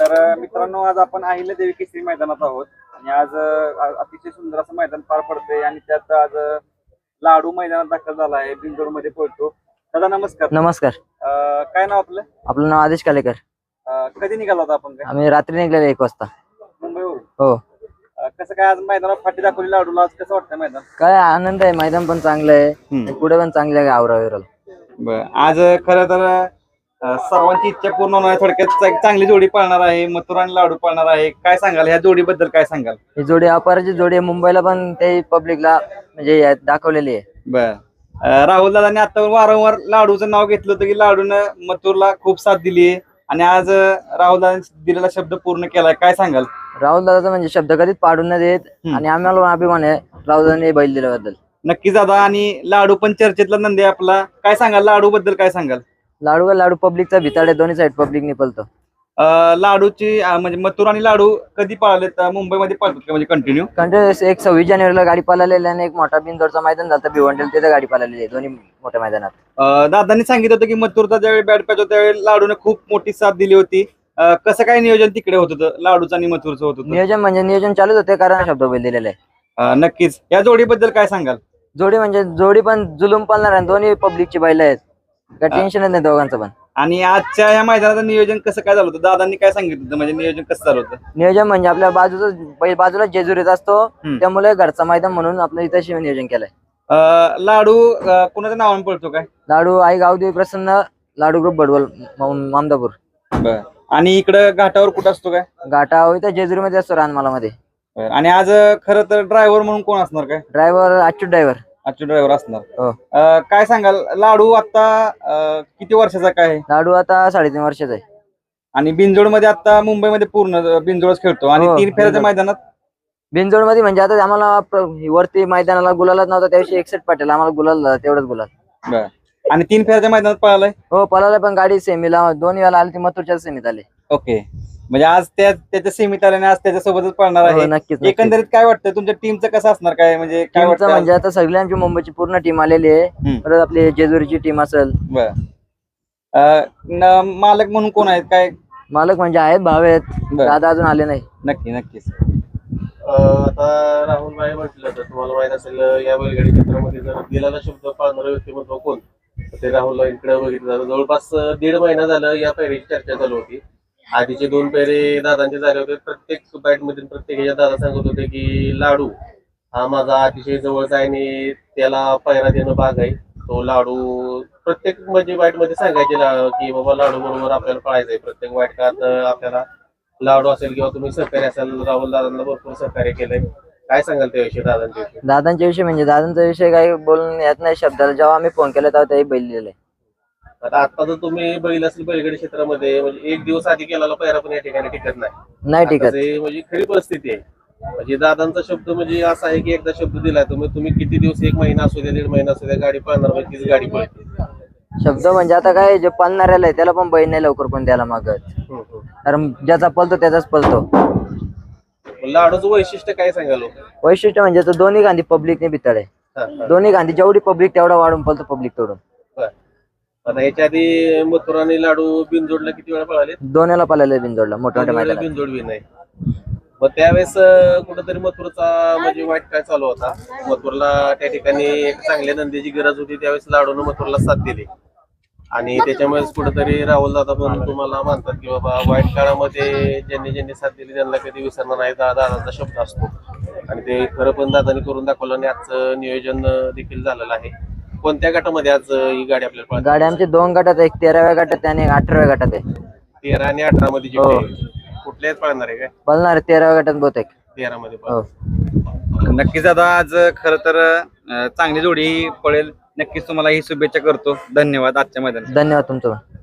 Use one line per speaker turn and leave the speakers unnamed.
तर मित्रांनो आज आपण अहिल्यादेवी केसरी मैदानात आहोत. आणि आज अतिशय सुंदर असं मैदान पार पडतंय आणि त्यात आज लाडू मैदानात दाखल झाला आहे. बिंदोडमध्ये पळतो. दादा नमस्कार.
नमस्कार.
अ, काय नाव आपलं?
आपलं नाव आदेश कालेकर.
अ, कधी निघाला होता आपण? काय
आम्ही रात्री निघलेलो एक वाजता.
मुंबईवरून?
हो.
कसं काय आज मैदानात फाटी दाखवली लाडूला? आज कसं वाटतं मैदान?
काय आनंद आहे मैदान पण चांगलं आहे. पुढे पण चांगलं आहे आवरा
बर आज खरं तर अ, सर्वांची इच्छा पूर्ण होणार आहे. थोडक्यात चा- चांगली जोडी पाळणार आहे मथुर आणि लाडू पाळणार आहे. काय सांगाल? ह्या जोडीबद्दल काय सांगाल?
ही जोडी अपराची जोडी आहे. मुंबईला पण ते पब्लिकला म्हणजे या- दाखवलेली आहे.
बर. राहुल दादांनी आता वारंवार लाडूचं नाव घेतलं होतं की लाडूनं मथुरला खूप साथ दिली आहे. आणि आज राहुल दादांनी दिलेला शब्द पूर्ण केलाय. काय सांगाल?
राहुल दादाचा म्हणजे शब्द कधीच पाडून नाही देत. आणि आम्हाला अभिमान आहे राहुल दादाने बैल दिल्याबद्दल.
नक्की दादा आणि लाडू पण चर्चेतला नंदी आपला. काय सांगाल? लाडू बद्दल काय सांगाल?
लाडू का लाडू पब्लिकचा भिताड आहे दोन्ही साईड पब्लिकने पलतो
अं, लाडूची अं, म्हणजे मथुर आणि लाडू कधी पाळलेत? अं, मुंबईमध्ये पाळतात का? म्हणजे कंटिन्यू
कंटिन्युअस एक सव्वीस जानेवारीला गाडी पाळलेली आणि एक मोठा बिंदोडचा मैदान झालं भिवंडेल तिथे गाडी पाळलेली आहे दोन्ही मोठ्या मैदानात.
दादांनी सांगितलं होतं की मथुरचा ज्यावेळी बॅट पॅच होता त्यावेळी लाडूने खूप मोठी साथ दिली होती. अं, कसं काय नियोजन तिकडे होत होतं? लाडूचं आणि मथुरचं होत होतं?
नियोजन म्हणजे नियोजन चालूच होते कारण शब्द बैल दिलेला आहे.
अं, नक्कीच. या जोडीबद्दल काय सांगाल?
जोडी म्हणजे जोडी पण जुलूम पालणार आहे दोन्ही पब्लिकची बैल आहेत. काय टेन्शनच नाही दोघांचं पण.
आणि आजच्या या मैदानाचं नियोजन कसं काय झालं होतं? दादांनी काय सांगितलं होतं? म्हणजे नियोजन कसं झालं होतं?
नियोजन म्हणजे आपल्या बाजूचं बाजूला जेजुरीत असतो
हम्म.
त्यामुळे घरचा मैदान म्हणून आपलं इथं शिव नियोजन केलंय.
अं, लाडू अं, कुणाच्या नावाने पळतो काय?
लाडू आई गावदेवी प्रसन्न लाडू ग्रुप बडवल माम- मामदापूर.
आणि इकडं घाटावर कुठं असतो काय?
घाटा इथं जेजुरीमध्ये असतो रानमाला मध्ये
आणि आज खरं तर ड्रायव्हर म्हणून कोण असणार काय?
Driver Achyut driver.
आजचे ड्रायव्हर असणार.
हो.
अं, काय सांगाल? लाडू आता अं, किती वर्षाचा काय आहे?
लाडू आता साडेतीन वर्षाचा आहे.
आणि बिंजोडमध्ये आता मुंबईमध्ये पूर्ण बिंजोडच खेळतो. आणि
हो,
तीन फेऱ्याच्या
बिनजोड.
मैदानात?
बिनजोडमध्ये म्हणजे आता आम्हाला प्र- वरती मैदानाला गुलालच नव्हता त्याविषयी एकसठ पाटील आम्हाला गुलाल तेवढंच गुलाल.
आणि तीन फेऱ्याच्या मैदानात पळालाय?
हो पळाला पण गाडी सेमीला दोन्ही वेळा आली ती मथुरच्या सेमीत आले.
ओके. म्हणजे आज त्या त्याच्या सीमित आल्याने आज त्याच्यासोबतच पळणार
हो,
आहे.
नक्कीच.
एकंदरीत काय वाटतं तुमच्या टीमचं कसं असणार? काय म्हणजे काय
टीमचं
वाटतं
म्हणजे आता सगळी आमची मुंबईची पूर्ण टीम आलेली आहे.
हम्म.
परत आपली जेजुरीची टीम असेल.
बरं. अं, न- मालक म्हणून कोण आहेत? काय?
मालक म्हणजे आहेत भाव आहेत.
बरं.
दादा अजून आले नाही.
नक्की नक्कीच.
अं, आता राहुल भाई म्हटलं तर तुम्हाला माहीत असेल या बैलगाडी क्षेत्रामध्ये जर दिलेला शब्द पाळणारं व्यक्तिमत्व कोण? ते राहुल इकडे बघितलं जातं. जवळपास दीड महिना झालं या पेरीची चर्चा चालू होती. आधीचे दोन पेरे दादांचे झाले होते. प्रत्येक बॅट मधील प्रत्येक ह्याच्यात दादा सांगत होते की लाडू हा माझा अतिशय जवळचा आहे आणि त्याला पैरा देणं भाग आहे. तो लाडू प्रत्येक म्हणजे वाईटमध्ये सांगायचे की बाबा लाडू बरोबर आपल्याला पळायचंय प्रत्येक वाईट काळात आपल्याला लाडू असेल किंवा तुम्ही सहकार्य असाल राहुल दादांना भरपूर सहकार्य केलंय. काय सांगाल त्याविषयी दादांच्या विषयी?
दादांच्या विषयी म्हणजे दादांचा विषय काही बोलून येत नाही. शब्दाला जेव्हा आम्ही फोन केला तेव्हा त्याही बैल दिलेले
आता आता जर तुम्ही बैल असेल बैलगाडी क्षेत्रामध्ये म्हणजे एक दिवस आधी केलेला पण या ठिकाणी टिकत नाही.
नाही
आता
टिकत.
जे म्हणजे खरी परिस्थिती आहे. म्हणजे दादांचा शब्द म्हणजे असा आहे की एकदा शब्द दिलाय तुम्ही तुम्ही किती दिवस एक महिना असू द्या दीड महिना असू द्या गाडी पळणार म्हणजे तीच गाडी पळते.
शब्द म्हणजे आता काय जे पळणाऱ्याला आहे त्याला पण बैल नाही लवकर पण द्यायला मागत.
हम्म, हम्म.
कारण ज्याचा पळतो त्याचाच पळतो.
लाडूचं वैशिष्ट्य काय सांगाल? हो?
वैशिष्ट्य म्हणजे तो दोन्ही गांधी पब्लिकने भितळ आहे
हा, हा.
दोन्ही गांधी जेवढी पब्लिक तेवढा वाढून पळतो पब्लिक तोडून.
बरं. आता याच्या आधी मथुर आणि लाडू बिनजोडला किती वेळा पळाले
दोन्हीला पळायला बिनजोडला मोठ्या मोठ्या मैदानात.
बिनजोड बी नाही. मग त्यावेळेस अं, कुठंतरी मथुरचा म्हणजे वाईट काय चालू होता? मथुरला त्या ठिकाणी एक चांगल्या नंदीची गरज होती त्यावेळेस लाडून मथुरला साथ दिली. आणि त्याच्यामुळेच कुठेतरी राहुल दादा पण तुम्हाला मानतात की बाबा वाईट काळामध्ये ज्यांनी ज्यांनी साथ दिली त्यांना कधी विसरणार नाही. दादाचा शब्द असतो. आणि ते खरं पण दादानी करून दाखवलं आणि आजचं नियोजन देखील झालेलं आहे. कोणत्या गटामध्ये आज ही गाडी आपल्याला?
गाडी आमची दोन गटात आहे, एक तेराव्या गटात आहे आणि एक अठराव्या गटात आहे.
तेरा आणि अठरा मध्ये
हो.
कुठल्याच पळणार आहे काय?
पळणार आहे. तेराव्या गटात बहुतेक.
तेरा मध्ये
हो
नक्कीच दादा आज खरं तर अं, चांगली जोडी पळेल. नक्कीच तुम्हाला ही शुभेच्छा करतो धन्यवाद आजच्या मैदानात
धन्यवाद तुमचं पण.